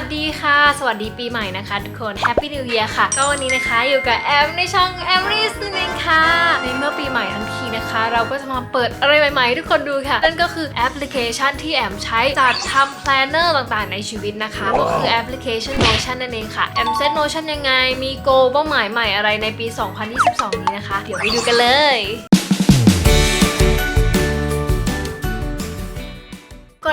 วัสดีค่ะ สวัสดีปีใหม่นะคะ ทุกคน Happy New Year ค่ะ ก็วันนี้นะคะอยู่กับแอมในช่อง a m r i s นั่นเองค่ะ ในเมื่อปีใหม่ทั้งทีนะคะ เราก็จะมาเปิดอะไรใหม่ๆให้ทุกคนดูค่ะ นั่นก็คือแอปพลิเคชันที่แอมใช้จัดทำ planner ต่างๆในชีวิตนะคะ ก็คือแอปพลิเคชัน Notion นั่นเองค่ะ แอมเซต Notion ยังไง มี goal เป้าหมายใหม่อะไรในปี 2022 นี้นะคะ เดี๋ยวไปดูกันเลย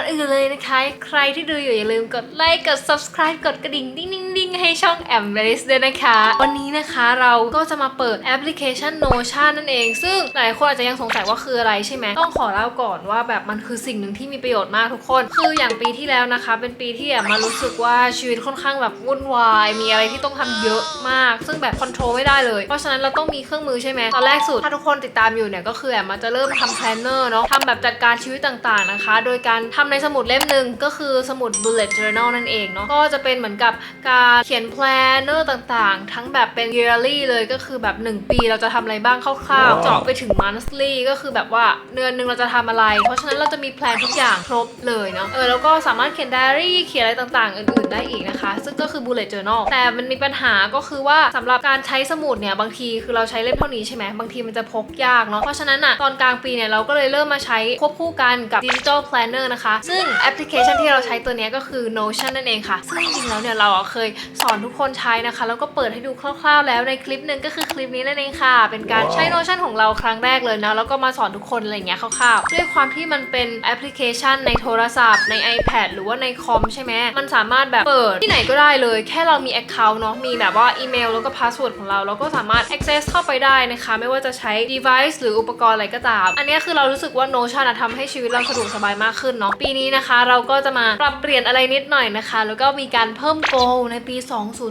อนอื่นเลยนะคะ ใครที่ดูอยู่อย่าลืมกดไลค์ กด subscribe กดกระดิ่งดิ้งดิ้งดิ้งให้ช่อง a m b r a c e ด้วยนะคะ วันนี้นะคะเราก็จะมาเปิดแอปพลิเคชัน Notion นั่นเอง ซึ่งหลายคนอาจจะยังสงสัยว่าคืออะไรใช่ไหมต้องขอเล่าก่อนว่าแบบมันคือสิ่งหนึ่งที่มีประโยชน์มากทุกคน คืออย่างปีที่แล้วนะคะ เป็นปีที่แอมมารู้สึกว่าชีวิตค่อนข้างแบบวุ่นวาย มีอะไรที่ต้องทำเยอะมาก ซึ่งแบบคอนโทรลไม่ได้เลย เพราะฉะนั้นเราต้องมีเครื่องมือใช่ไหมตอนแรกสุดถ้าทุกคนติดตามอยู่เนี่ยก็คือแอมมาจะเริ่มทำ planner เนาะทำแบบจัดการชีวิตต่างๆนะคะ โดยการทำในสมุดเล่มหนึ่งก็คือสมุด bullet journal นั่นเองเนาะก็จะเป็นเหมือนกับการเขียน planner ต่างๆ ทั้งแบบเป็น yearly เลยก็คือแบบ 1 ปีเราจะทำอะไรบ้างคร่าวๆเจาะไปถึง monthly ก็คือแบบว่าเดือนหนึ่งเราจะทำอะไร เพราะฉะนั้นเราจะมีแพลนทุกอย่างครบเลยเนาะเออแล้วก็สามารถเขียน diary เขียนอะไรต่างๆ อื่นๆ ได้อีกนะคะ ซึ่งก็คือ bullet journal แต่มันมีปัญหาก็คือว่าสำหรับการใช้สมุดเนี่ยบางทีคือเราใช้เล่มเท่านี้ใช่ไหมบางทีมันจะพกยากเนาะเพราะฉะนั้นอะตอนกลางปีเนี่ยเราก็เลยเริ่มมาใช้ควบคู่กันกับ digital planner นะคะซึ่งแอปพลิเคชันที่เราใช้ตัวเนี้ยก็คือ Notion นั่นเองค่ะ ซึ่งจริงๆแล้วเนี่ยเราอะเคยสอนทุกคนใช้นะคะ แล้วก็เปิดให้ดูคร่าวๆ แล้วในคลิปหนึ่งก็คือคลิปนี้นั่นเองค่ะ เป็นการใช้ Notion ของเราครั้งแรกเลยนะ แล้วก็มาสอนทุกคนอะไรอย่างเงี้ยคร่าวๆ ด้วยความที่มันเป็นแอปพลิเคชันในโทรศัพท์ใน iPad หรือว่าในคอมใช่ไหมมันสามารถแบบเปิดที่ไหนก็ได้เลย แค่เรามี Account เนาะมีแบบว่าอีเมลแล้วก็พาสเวิร์ดของเราเราก็สามารถ access เข้าไปได้นะคะ ไม่ว่าจะใช้ device หรืออุปกรณ์อะไรก็ตาม อันเนี้ยคือเรารู้สึกว่า Notion อะทำให้ชีวิตเราสะดวกสบายมากขึ้นเนาะปีนี้นะคะ เราก็จะมาปรับเปลี่ยนอะไรนิดหน่อยนะคะ แล้วก็มีการเพิ่ม goal ในปี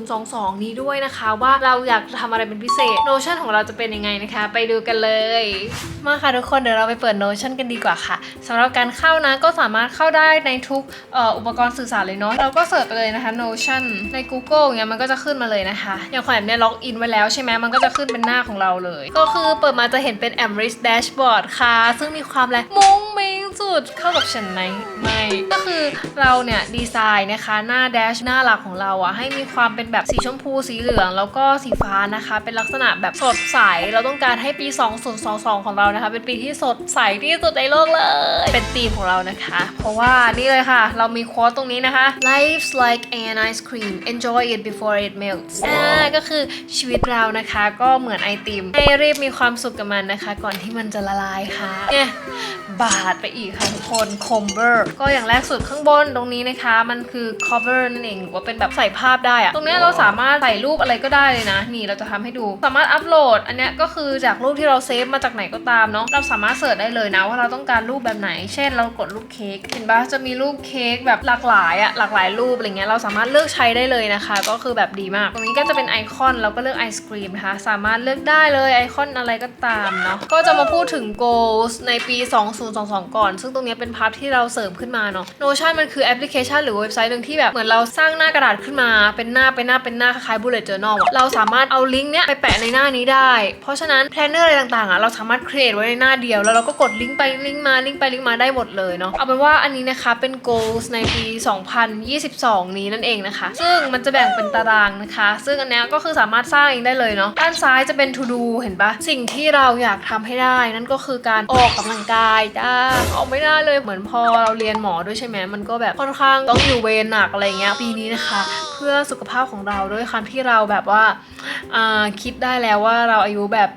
2022 นี้ด้วยนะคะ ว่าเราอยากจะทำอะไรเป็นพิเศษ Notion ของเราจะเป็นยังไงนะคะ ไปดูกันเลย มาค่ะทุกคนเดี๋ยวเราไปเปิด Notion กันดีกว่าค่ะสำหรับการเข้านะก็สามารถเข้าได้ในทุกอ,อ,อุปกรณ์สื่อสารเลยเนาะเราก็เสิร์ชไปเลยนะคะ Notion ใน Google เงี้ยมันก็จะขึ้นมาเลยนะคะอย่างขวัญเนี่ยล็อกอินไว้แล้วใช่ไหมมันก็จะขึ้นเป็นหน้าของเราเลย ก็คือเปิดมาจะเห็นเป็น Amris Dashboard ค่ะ ซึ่งมีความแลมุ้งมิ้ง สุดเข้ากับฉันไหมไม่ ก็คือเราเนี่ยดีไซน์นะคะหน้าแดชหน้าหลักของเราอะให้มีความเป็นแบบสีชมพูสีเหลือง แล้วก็สีฟ้านะคะ เป็นลักษณะแบบสดใส เราต้องการให้ปี 2022 ของเรานะคะ เป็นปีที่สดใสที่สุดในโลกเลย เป็นธีมของเรานะคะ เพราะว่านี่เลยค่ะ เรามีโค้ดตรงนี้นะคะ life's like an ice cream enjoy it before it melts อ่าก็คือชีวิตเรานะคะ ก็เหมือนไอติมให้รีบมีความสุขกับมันนะคะ ก่อนที่มันจะละลายค่ะเนี่ยบาดไปอีกค่ะทุกคน cover ก็อย่างแรกสุดข้างบนตรงนี้นะคะ มันคือ cover นั่นเองหรือว่าเป็นแบบใส่ภาพได้อะตรงเนี้ยเราสามารถใส่รูปอะไรก็ได้เลยนะ นี่เราจะทำให้ดูสามารถอัปโหลด อันเนี้ยก็คือจากรูปที่เราเซฟมาจากไหนก็ตามเนาะเราสามารถเสิร์ชได้เลยนะว่าเราต้องการรูปแบบไหน เช่น เรากดรูปเค้กเห็นปะจะมีรูปเค้กแบบหลากหลายอะหลากหลายรูปอะไรเงี้ยเราสามารถเลือกใช้ได้เลยนะคะ ก็คือแบบดีมาก ตรงนี้ก็จะเป็นไอคอนเราก็เลือกไอศครีมนะคะสามารถเลือกได้เลยไอคอนอะไรก็ตามเนาะก็จะมาพูดถึง goals ในปี 2022 ก่อนซึ่งตรงนี้เป็นพาร์ทที่เราเสริมขึ้นมาเนาะ Notion มันคือแอปพลิเคชันหรือเว็บไซต์หนึ่งที่แบบเหมือนเราสร้างหน้ากระดาษขึ้นมา เป็นหน้าเป็นหน้าเป็นหน้าคล้ายๆ bullet journal อะเราสามารถเอาลิงก์เนี้ยไปแปะในหน้านี้ได้ เพราะฉะนั้น planner อะไรต่างๆอะเราสามารถ create ไว้ในหน้าเดียว แล้วเราก็กดลิงก์ไปลิงก์มาลิงก์ไปลิงก์มาได้หมดเลยเนาะเอาเป็นว่าอันนี้นะคะเป็น goals ในปี 2022 นี้นั่นเองนะคะ ซึ่งมันจะแบ่งเป็นตารางนะคะ ซึ่งอันนี้ก็คือสามารถสร้างเองได้เลยเนาะด้านซ้ายจะเป็น to do เห็นปะสิ่งที่เราอยากทำให้ได้นั่นก็คือการออกกำลังกายจ้าออกไม่ได้เลยเหมือนพอเราเรียนหมอด้วยใช่ไหมมันก็แบบค่อนข้างต้องอยู่เวรหนักอะไรเงี้ยปีนี้นะคะ เพื่อสุขภาพของเราด้วยความที่เราแบบว่าคิดได้แล้วว่าเราอายุแบบ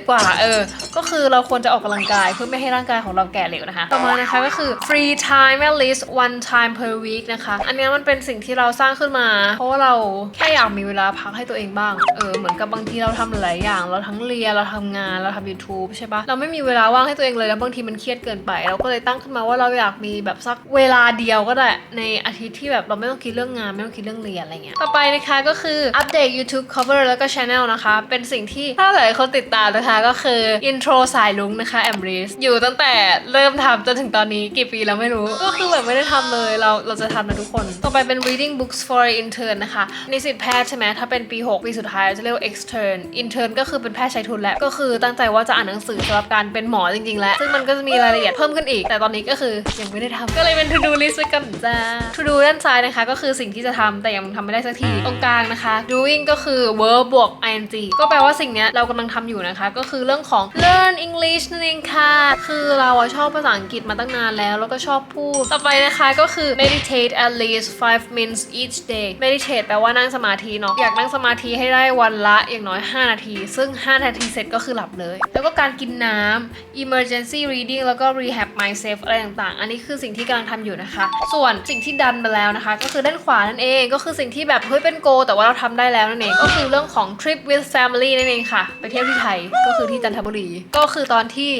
20 กว่าเออ ก็คือเราควรจะออกกำลังกายเพื่อไม่ให้ร่างกายของเราแก่เร็วนะคะ ต่อมานะคะก็คือ free time at least one time per week นะคะ อันนี้มันเป็นสิ่งที่เราสร้างขึ้นมา เพราะว่าเราแค่อยากมีเวลาพักให้ตัวเองบ้าง เออ เหมือนกับบางทีเราทำหลายอย่าง เราทั้งเรียน เราทำงาน เราทำ YouTube ใช่ปะเราไม่มีเวลาว่างให้ตัวเองเลย แล้วบางทีมันเครียดเกินไป เราก็เลยตั้งขึ้นมาว่าเราอยากมีแบบสักเวลาเดียวก็ได้ในอาทิตย์ที่แบบเราไม่ต้องคิดเรื่องงานไม่ต้องคิดเรื่องเรียนอะไรเงี้ยต่อไปนะคะก็คืออัปเดต YouTube cover แล้วก็ channel นะคะ เป็นสิ่งที่ถ้าหลายคนติดต3นะคะก็คืออินโทรสายลุงนะคะแอมบริสอยู่ตั้งแต่เริ่มทำจนถึงตอนนี้กี่ปีแล้วไม่รู้ ก็คือแบบไม่ได้ทำเลยเราเราจะทำนะทุกคน ต่อไปเป็น reading books for intern นะคะนิสิตแพทย์ใช่ไหมถ้าเป็นปี 6 ปีสุดท้ายจะเรียกว่า extern intern ก็คือเป็นแพทย์ใช้ทุนแล้วก็คือตั้งใจว่าจะอ่านหนังสือสำหรับการเป็นหมอจริงๆแล้วซึ่งมันก็จะมีรายละเอียดเพิ่มขึ้นอีกแต่ตอนนี้ก็คือยังไม่ได้ทำก็เลยเป็น to do list ไว้ก่อนจ้า to do ด้านซ้ายนะคะ ก็คือสิ่งที่จะทำแต่ยังทำไม่ได้สักทีตรงกลางนะคะ doing ก็คือ verb บวก ing ก็แปลว่าสิ่งเนี้ยเรากำลังทำอยู่นะคะ ก็คือเรื่องของ learn English นั่นเองค่ะคือเราอะชอบภาษาอังกฤษมาตั้งนานแล้ว แล้วก็ชอบพูด ต่อไปนะคะก็คือ meditate at least 5 minutes each day meditate แปลว่านั่งสมาธิเนาะอยากนั่งสมาธิให้ได้วันละอย่างน้อย 5 นาที ซึ่ง 5 นาทีเสร็จก็คือหลับเลย แล้วก็การกินน้ำ emergency reading แล้วก็ rehab myself อะไรต่างๆ อันนี้คือสิ่งที่กำลังทำอยู่นะคะ ส่วนสิ่งที่ดันไปแล้วนะคะ ก็คือด้านขวานั่นเองก็คือสิ่งที่แบบเฮ้ยเป็นโก แต่ว่าเราทำได้แล้วนั่นเองก็คือเรื่องของ trip with family นั่นเองค่ะ ไปเที่ยวที่ไทยก็คือที่จันทบุรี ก็คือตอนที่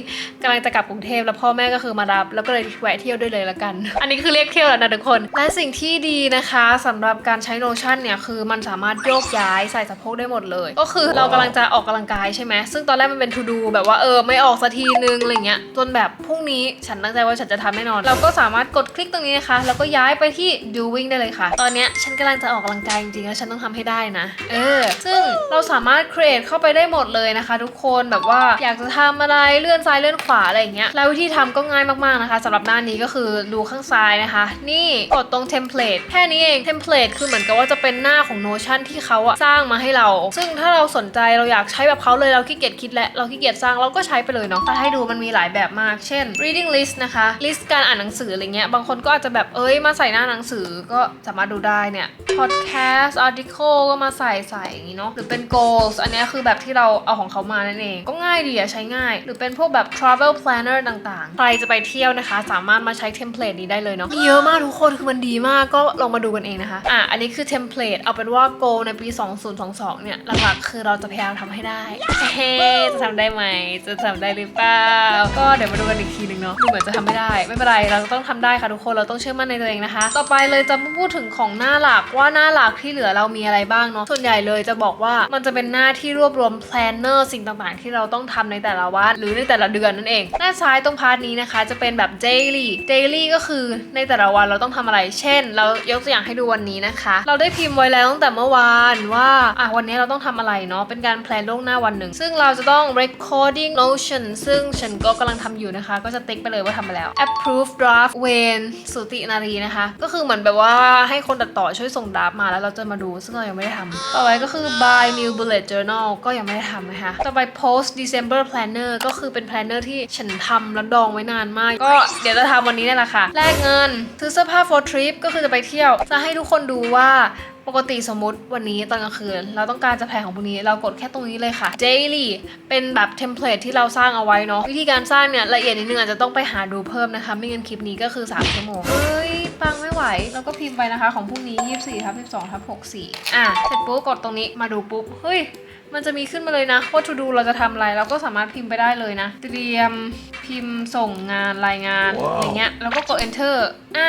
กำลังจะกลับกรุงเทพแล้วพ่อแม่ก็คือมารับ แล้วก็เลยแวะเที่ยวด้วยเลยละกัน อันนี้คือเรียกเที่ยวแล้วนะทุกคน และสิ่งที่ดีนะคะสำหรับการใช้ Notion เนี่ยคือมันสามารถโยกย้ายใส่สะโพกได้หมดเลย ก็คือเรากำลังจะออกกำลังกายใช่ไหมซึ่งตอนแรกมันเป็น to do แบบว่าเออไม่ออกสักทีนึงอะไรเงี้ยจนแบบพรุ่งนี้ฉันตั้งใจว่าฉันจะทำแน่นอน เราก็สามารถกดคลิกตรงนี้นะคะ แล้วก็ย้ายไปที่ doing ได้เลยค่ะ ตอนนี้ฉันกำลังจะออกกำลังกายจริงๆแล้วฉันต้องทำให้ได้นะ เออ ซึ่งเราสามารถ create เข้าไปได้หมดเลยนะคะ ทุกคนแบบว่าอยากจะทำอะไรเลื่อนซ้ายเลื่อนขวาอะไรอย่างเงี้ยแล้ววิธีทำก็ง่ายมากๆนะคะสำหรับหน้านี้ก็คือดูข้างซ้ายนะคะ นี่กดตรง template แค่นี้เอง template คือเหมือนกับว่าจะเป็นหน้าของ Notion ที่เขาอะสร้างมาให้เรา ซึ่งถ้าเราสนใจเราอยากใช้แบบเขาเลยเราขี้เกียจคิดและเราขี้เกียจสร้างเราก็ใช้ไปเลยเนาะถ้าให้ดูมันมีหลายแบบมาก เช่น reading list นะคะ list การอ่านหนังสืออะไรเงี้ยบางคนก็อาจจะแบบเอ้ยมาใส่หน้าหนังสือก็สามารถดูได้เนี่ย podcast article ก็มาใส่ใส่อย่างงี้เนาะหรือเป็น goals อันนี้คือแบบที่เราเอาของเขามานั่นเอง ก็ง่ายดีอะใช้ง่าย หรือเป็นพวกแบบ travel planner ต่างๆ ใครจะไปเที่ยวนะคะ สามารถมาใช้เทมเพลตนี้ได้เลยเนาะมีเยอะมากทุกคนคือมันดีมากก็ลองมาดูกันเองนะคะ อะ อันนี้คือเทมเพลตเอาเป็นว่า goal ในปี 2022 เนี่ยหลักๆคือเราจะพยายามทำให้ได้เฮ้จะทำได้ไหมจะทำได้หรือเปล่าก็เดี๋ยวมาดูกันอีกทีหนึ่งเนาะดูเหมือนจะทำไม่ได้ ไม่เป็นไรเราต้องทำได้ค่ะทุกคนเราต้องเชื่อมั่นในตัวเองนะคะ ต่อไปเลยจะพูดถึงของหน้าหลักว่าหน้าหลักที่เหลือเรามีอะไรบ้างเนาะส่วนใหญ่เลยจะบอกว่ามันจะเป็นหน้าที่รวบรวม planner สิ่งต่างๆ ที่เราต้องทำในแต่ละวันหรือในแต่ละเดือนนั่นเอง หน้าซ้ายตรงพาร์ทนี้นะคะจะเป็นแบบ daily daily ก็คือในแต่ละวันเราต้องทำอะไร เช่น เรายกตัวอย่างให้ดูวันนี้นะคะ เราได้พิมพ์ไว้แล้วตั้งแต่เมื่อวานว่าอะวันนี้เราต้องทำอะไรเนาะเป็นการแพลนล่วงหน้าวันหนึ่งซึ่งเราจะต้อง recording notion ซึ่งฉันก็กำลังทำอยู่นะคะ ก็จะติ๊กไปเลยว่าทำมาแล้ว approve draft เวนสุตินารีนะคะ ก็คือเหมือนแบบว่าให้คนตัดต่อช่วยส่งดราฟมาแล้วเราจะมาดู ซึ่งเรายังไม่ได้ทำต่อไปก็คือ buy new bullet journal ก็ยังไม่ได้ทำนะคะ ต่อไป post December planner ก็คือเป็น planner ที่ฉันทำแล้วดองไว้นานมาก ก็เดี๋ยวจะทำวันนี้นี่แหละค่ะแลกเงินซื้อเสื้อผ้า for trip ก็คือจะไปเที่ยว จะให้ทุกคนดูว่า ปกติสมมติวันนี้ตอนกลางคืน เราต้องการจะแพลนของพรุ่งนี้เรากดแค่ตรงนี้เลยค่ะ daily เป็นแบบเทมเพลตที่เราสร้างเอาไว้เนาะวิธีการสร้างเนี่ยละเอียดนิดนึงอาจจะต้องไปหาดูเพิ่มนะคะ ไม่งั้นคลิปนี้ก็คือ 3 ชั่วโมงเฮ้ยปังไม่ไหว แล้วก็พิมพ์ไปนะคะของพรุ่งนี้ 24ทับ12ทับ64 อะเสร็จปุ๊บกดตรงนี้มาดูปุ๊บเฮ้ยมันจะมีขึ้นมาเลยนะว่า to do เราจะทำอะไรเราก็สามารถพิมพ์ไปได้เลยนะ เตรียมพิมพ์ส่งงานรายงานอย่างเงี้ยแล้วก็กด enter อะ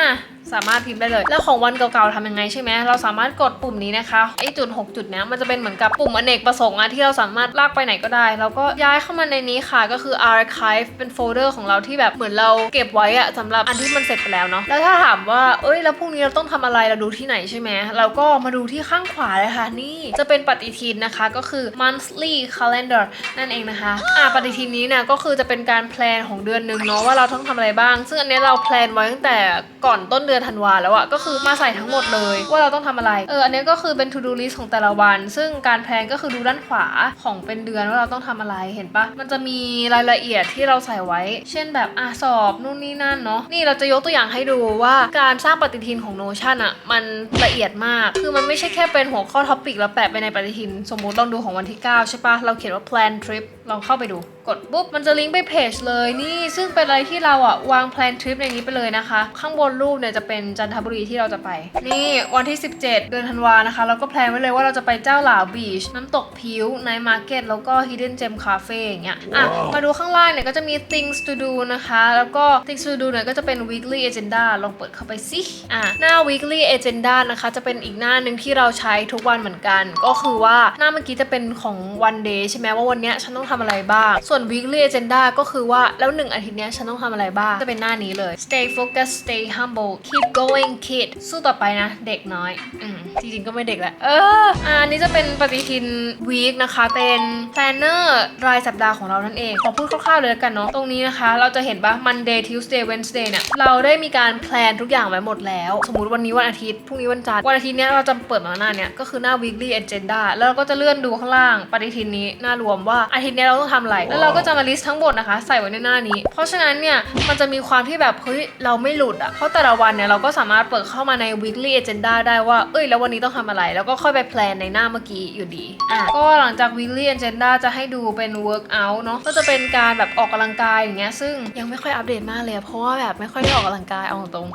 สามารถพิมพ์ได้เลย แล้วของวันเก่าๆทำยังไงใช่ไหมเราสามารถกดปุ่มนี้นะคะไอจุด 6 จุดเนี้ยมันจะเป็นเหมือนกับปุ่มอเนกประสงค์อะที่เราสามารถลากไปไหนก็ได้ แล้วก็ย้ายเข้ามาในนี้ค่ะก็คือ archive เป็นโฟลเดอร์ของเราที่แบบเหมือนเราเก็บไว้อะสำหรับอันที่มันเสร็จไปแล้วเนาะแล้วถ้าถามว่าเอ้ยแล้วพรุ่งนี้เราต้องทำอะไรเราดูที่ไหนใช่ไหมเราก็มาดูที่ข้างขวาเลยค่ะนี่จะเป็นปฏิทินนะคะก็คือ monthly calendar นั่นเองนะคะอ่าปฏิทินนี้เนี่ยก็คือจะเป็นการแพลนของเดือนหนึ่งเนาะว่าเราต้องทำอะไรบ้าง ซึ่งอันนี้เราแพลนไว้ตั้งแต่ก่อนต้นเดือนือนธันวาแล้วอะก็คือมาใส่ทั้งหมดเลย ว่าเราต้องทำอะไร เอออันนี้ก็คือเป็น to do list ของแต่ละวัน ซึ่งการแพลนก็คือดูด้านขวาของเป็นเดือนว่าเราต้องทำอะไรเห็นปะมันจะมีรายละเอียดที่เราใส่ไว้ เช่นแบบอะสอบนู่นนี่นั่นเนาะนี่เราจะยกตัวอย่างให้ดูว่าการสร้างปฏิทินของ Notion อะมันละเอียดมาก คือมันไม่ใช่แค่เป็นหัวข้อท็อปิกแล้วแปะไปในปฏิทิน สมมติลองดูของวันที่ 9 ใช่ปะเราเขียนว่า plan trip ลองเข้าไปดูกดปุ๊บมันจะลิงก์ไปเพจเลยนี่ ซึ่งเป็นอะไรที่เราอะวางแพลนทริปในนี้ไปเลยนะคะ ข้างบนรูปเนี่ยจะเป็นจันทบุรีที่เราจะไป นี่วันที่ 17 เดือนธันวานะคะ เราก็แพลนไว้เลยว่าเราจะไปเจ้าหลาวบีช น้ำตกพิวไนท์มาร์เก็ตแล้วก็ Hidden Gem Cafe อย่างเงี้ยอะมาดูข้างล่างเนี่ยก็จะมี things to do นะคะ แล้วก็ things to do เนี่ยก็จะเป็น weekly agenda ลองเปิดเข้าไปสิอะหน้า weekly agenda นะคะ จะเป็นอีกหน้าหนึ่งที่เราใช้ทุกวันเหมือนกัน ก็คือว่าหน้าเมื่อกี้จะเป็นของ one day ใช่ไหมว่าวันเนี้ยฉันต้องททำอะไรบ้างส่วน weekly agenda ก็คือว่า แล้วหนึ่งอาทิตย์เนี้ยฉันต้องทำอะไรบ้าง จะเป็นหน้านี้เลย stay focused stay humble keep going kid สู้ต่อไปนะ เด็กน้อย อืม จริงๆ ก็ไม่เด็กแหละ เออ อันนี้จะเป็นปฏิทิน week นะคะ เป็น planner รายสัปดาห์ของเรานั่นเอง ขอพูดคร่าวๆเลยแล้วกันเนาะ ตรงนี้นะคะ เราจะเห็นปะ Monday Tuesday Wednesday เนี่ย เราได้มีการแพลนทุกอย่างไว้หมดแล้ว สมมติวันนี้วันอาทิตย์ พรุ่งนี้วันจันทร์ วันอาทิตย์เนี้ยเราจะเปิดมาหน้าเนี้ยก็คือหน้า weekly agenda แล้วเราก็จะเลื่อนดูข้างล่าง ปฏิทินนี้หน้ารวมว่าอาทิตย์เนี้ยเราต้องทำอะไรแล้วเราก็จะมา list ทั้งหมดนะคะ ใส่ไว้ในหน้านี้ เพราะฉะนั้นเนี่ยมันจะมีความที่แบบเฮ้ยเราไม่หลุดอะเพราะแต่ละวันเนี่ยเราก็สามารถเปิดเข้ามาใน weekly agenda ได้ว่าเอ้ยแล้ววันนี้ต้องทำอะไร แล้วก็ค่อยไปแพลนในหน้าเมื่อกี้อยู่ดีอะก็หลังจาก weekly agenda จะให้ดูเป็น workout เนาะก็จะเป็นการแบบออกกำลังกายอย่างเงี้ยซึ่งยังไม่ค่อยอัปเดตมากเลยเพราะว่าแบบไม่ค่อยได้ออกกำลังกายเอาตรง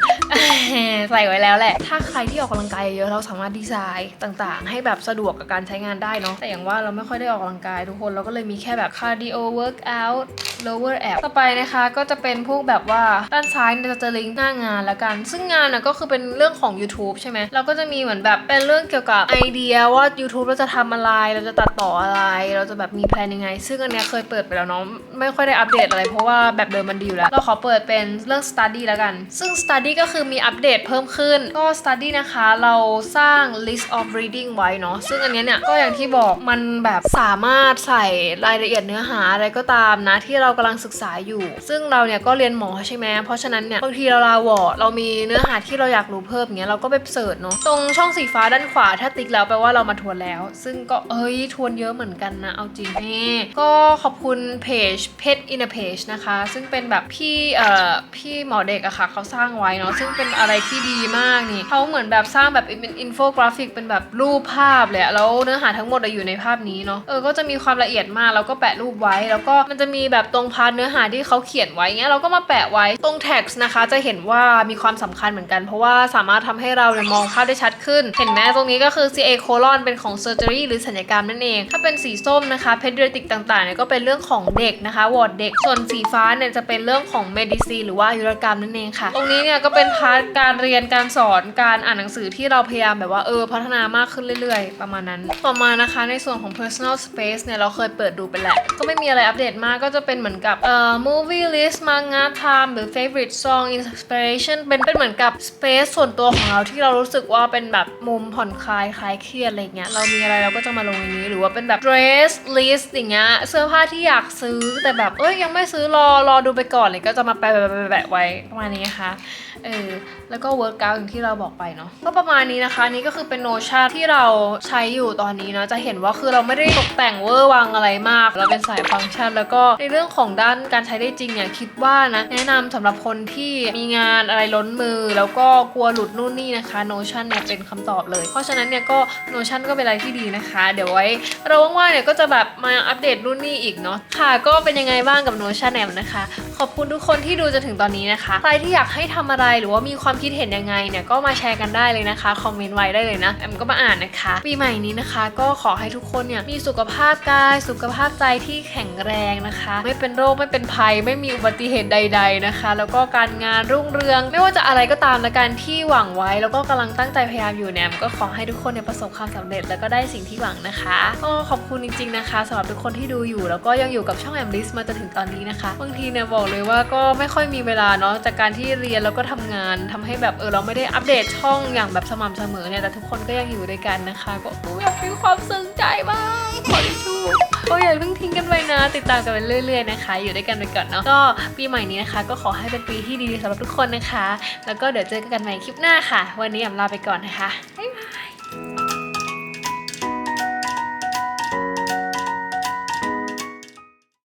ใส่ไว้แล้วแหละ ถ้าใครที่ออกกำลังกายเยอะเราสามารถดีไซน์ต่าง ๆ ให้แบบสะดวกกับการใช้งานได้เนาะแต่อย่างว่าเราไม่ค่อยได้ออกกำลังกายทุกคนเราก็เลยมีแค่แบบ cardio workout lower ab ต่อไปนะคะก็จะเป็นพวกแบบว่าด้านซ้ายเนี่ยจะลิงก์หน้างานละกัน ซึ่งงานน่ะก็คือเป็นเรื่องของ YouTube ใช่ไหมเราก็จะมีเหมือนแบบเป็นเรื่องเกี่ยวกับไอเดียว่า YouTube เราจะทำอะไร เราจะตัดต่ออะไร เราจะแบบมีแพลนยังไง ซึ่งอันเนี้ยเคยเปิดไปแล้วเนาะไม่ค่อยได้อัปเดตอะไรเพราะว่าแบบเดิมมันดีอยู่แล้ว เราขอเปิดเป็นเรื่อง study ล้วกัน ซึ่ง study ก็คือมีอัปเดตเพิ่มขึ้นก็ study นะคะเราสร้าง list of reading ไว้เนาะซึ่งอันเนี้ยเนี่ยก็อย่างที่บอกมันแบบสามารถใส่รายละเอียดเนื้อหาอะไรก็ตามนะที่เรากำลังศึกษาอยู่ ซึ่งเราเนี่ยก็เรียนหมอใช่ไหมเพราะฉะนั้นเนี่ยบางทีเราลาวอร์ดเรามีเนื้อหาที่เราอยากรู้เพิ่มอย่างเงี้ยเราก็ไปเสิร์ชเนาะตรงช่องสีฟ้าด้านขวาถ้าติ๊กแล้วแปลว่าเรามาทวนแล้ว ซึ่งก็เอ้ยทวนเยอะเหมือนกันนะเอาจริงนี่ก็ขอบคุณเพจ Pet in a Page นะคะ ซึ่งเป็นแบบพี่เอ่อพี่หมอเด็กอะค่ะเขาสร้างไว้เนาะซึ่งเป็นอะไรที่ดีมากนี่เขาเหมือนแบบสร้างแบบเป็นอินโฟกราฟิกเป็นแบบรูปภาพเลยแล้วเนื้อหาทั้งหมดอะอยู่ในภาพนี้เนาะเออก็จะมีความละเอียดมากแล้วก็แปะรูปไว้แล้วแล้วก็มันจะมีแบบตรงพาร์ทเนื้อหาที่เขาเขียนไว้เงี้ยเราก็มาแปะไว้ตรง text นะคะ จะเห็นว่ามีความสำคัญเหมือนกัน เพราะว่าสามารถทำให้เราเนี่ยมองภาพได้ชัดขึ้น เห็นไหมตรงนี้ก็คือ CA colon เป็นของ surgery หรือศัลยกรรมนั่นเอง ถ้าเป็นสีส้มนะคะ pediatric ต่างๆเนี่ยก็เป็นเรื่องของเด็กนะคะวอร์ดเด็ก ส่วนสีฟ้าเนี่ยจะเป็นเรื่องของ medicine หรือว่าอายุรกรรมนั่นเองค่ะ ตรงนี้เนี่ยก็เป็นพาร์ทการเรียนการสอนการอ่านหนังสือที่เราพยายามแบบว่าเออพัฒนามากขึ้นเรื่อย ๆ ประมาณนั้น ต่อมานะคะในส่วนของ personal space เนี่ยเราเคยเปิดดูไปแล้วก็ไม่มีอะไรอัปเดตมากก็จะเป็นเหมือนกับเอ่อ movie list manga time หรือ favorite song inspiration เป็นเป็นเหมือนกับ space ส่วนตัวของเราที่เรารู้สึกว่าเป็นแบบมุมผ่อนคลายคลายเครียดอะไรเงี้ยเรามีอะไรเราก็จะมาลงในนี้หรือว่าเป็นแบบ dress list อย่างเงี้ยเสื้อผ้าที่อยากซื้อแต่แบบเอ้ยยังไม่ซื้อรอรอดูไปก่อนเลยก็จะมาแปะแปะแปะไว้ประมาณนี้นะคะเออแล้วก็ workout อย่างที่เราบอกไปเนาะก็ประมาณนี้นะคะนี่ก็คือเป็นโนชั่นที่เราใช้อยู่ตอนนี้เนาะจะเห็นว่าคือเราไม่ได้ตกแต่งเวอร์วังอะไรมาก เราเป็นสายฟังก์ชัน แล้วก็ในเรื่องของด้านการใช้ได้จริงเนี่ยคิดว่านะแนะนำสำหรับคนที่มีงานอะไรล้นมือ แล้วก็กลัวหลุดนู่นนี่นะคะ Notion เนี่ยเป็นคำตอบเลย เพราะฉะนั้นเนี่ยก็ Notion ก็เป็นอะไรที่ดีนะคะ เดี๋ยวไว้ เราว่างๆเนี่ยก็จะแบบมาอัปเดตนู่นนี่อีกเนาะค่ะ ก็เป็นยังไงบ้างกับ Notion แอมนะคะ ขอบคุณทุกคนที่ดูจนถึงตอนนี้นะคะใครที่อยากให้ทำอะไรหรือว่ามีความคิดเห็นยังไงเนี่ยก็มาแชร์กันได้เลยนะคะคอมเมนต์ไว้ได้เลยนะแอมก็มาอ่านนะคะปีใหม่นี้นะคะ ก็ขอให้ทุกคนเนี่ยมีสุขภาพกายสุขภาพใจที่แข็งแรแรงนะคะ ไม่เป็นโรคไม่เป็นภัย ไม่มีอุบัติเหตุใด ๆนะคะ แล้วก็การงานรุ่งเรือง ไม่ว่าจะอะไรก็ตามละกันที่หวังไว้ แล้วก็กำลังตั้งใจพยายามอยู่เนี่ยแอมก็ขอให้ทุกคนเนี่ยประสบความสำเร็จแล้วก็ได้สิ่งที่หวังนะคะก็ขอบคุณจริง ๆ นะคะสำหรับทุกคนที่ดูอยู่ แล้วก็ยังอยู่กับช่องแอมลิสมาจนถึงตอนนี้นะคะบางทีเนี่ยบอกเลยว่าก็ไม่ค่อยมีเวลาเนาะจากการที่เรียนแล้วก็ทำงานทำให้แบบเออเราไม่ได้อัปเดตช่องอย่างแบบสม่ำเสมอเนี่ยแต่ทุกคนก็ยังอยู่ด้วยกันนะคะก็อยอยากมีความซึ้งใจมากขอทิชชู่ก็อย่าเพิ่งทิ้งกันไปนะติดตามกันไปเรื่อย ๆนะคะ อยู่ด้วยกันไปก่อนเนาะก็ปีใหม่นี้นะคะ ก็ขอให้เป็นปีที่ดีสำหรับทุกคนนะคะ แล้วก็เดี๋ยวเจอกันใหม่คลิปหน้าค่ะ วันนี้อำลาไปก่อนนะคะ